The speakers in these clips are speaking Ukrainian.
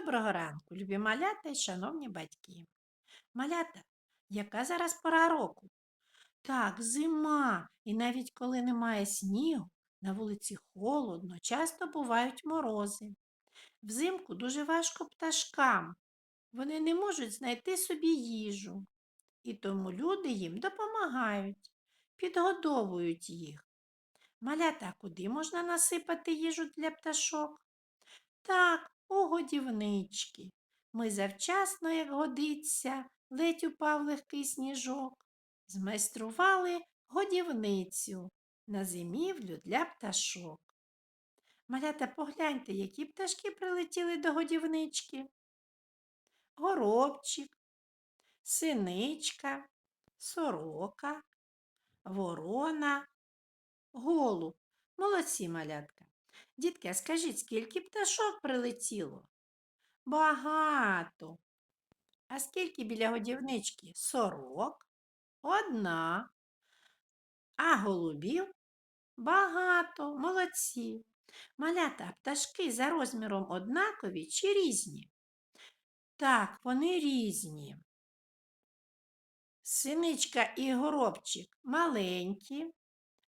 Доброго ранку, любі малята і шановні батьки. Малята, яка зараз пора року? Так, зима, і навіть коли немає снігу, на вулиці холодно, часто бувають морози. Взимку дуже важко пташкам. Вони не можуть знайти собі їжу. І тому люди їм допомагають, підгодовують їх. Малята, куди можна насипати їжу для пташок? Так, у годівнички. Ми завчасно, як годиться, ледь упав легкий сніжок. Змайстрували годівницю на зимівлю для пташок. Малята, погляньте, які пташки прилетіли до годівнички. Горобчик, синичка, сорока, ворона, голуб. Молодці малятка. Дітки, а скажіть, скільки пташок прилетіло? Багато. А скільки біля годівнички? Сорок. Одна. А голубів? Багато. Молодці. Малята, пташки за розміром однакові чи різні? Так, вони різні. Синичка і горобчик маленькі,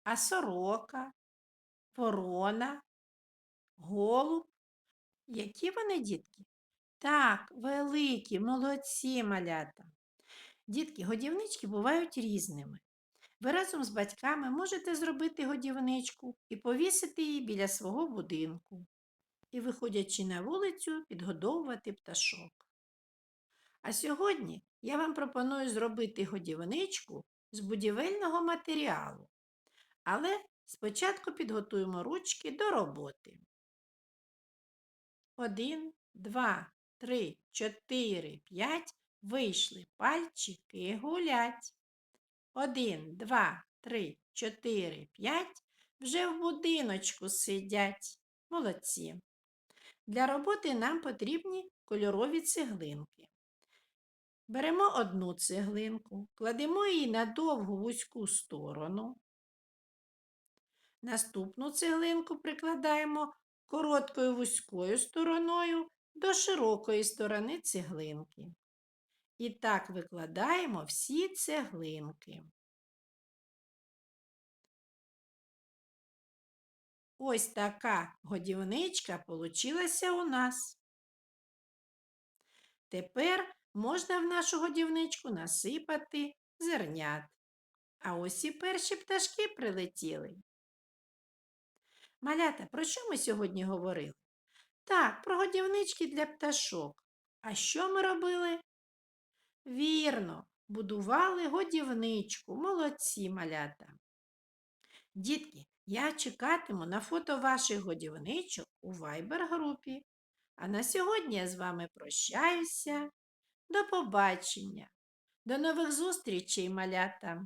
а сорока, ворона, голуб. Які вони, дітки? Так, великі, молодці малята. Дітки, годівнички бувають різними. Ви разом з батьками можете зробити годівничку і повісити її біля свого будинку. І, виходячи на вулицю, підгодовувати пташок. А сьогодні я вам пропоную зробити годівничку з будівельного матеріалу. Але спочатку підготуємо ручки до роботи. Один, два, три, чотири, п'ять. Вийшли пальчики гулять. Один, два, три, чотири, п'ять. Вже в будиночку сидять. Молодці. Для роботи нам потрібні кольорові цеглинки. Беремо одну цеглинку, кладемо її на довгу вузьку сторону. Наступну цеглинку прикладаємо короткою вузькою стороною до широкої сторони цеглинки. І так викладаємо всі цеглинки. Ось така годівничка получилася у нас. Тепер можна в нашу годівничку насипати зернят. А ось і перші пташки прилетіли. Малята, про що ми сьогодні говорили? Так, про годівнички для пташок. А що ми робили? Вірно, будували годівничку. Молодці малята. Дітки, я чекатиму на фото ваших годівничок у Viber-групі. А на сьогодні я з вами прощаюся. До побачення. До нових зустрічей, малята!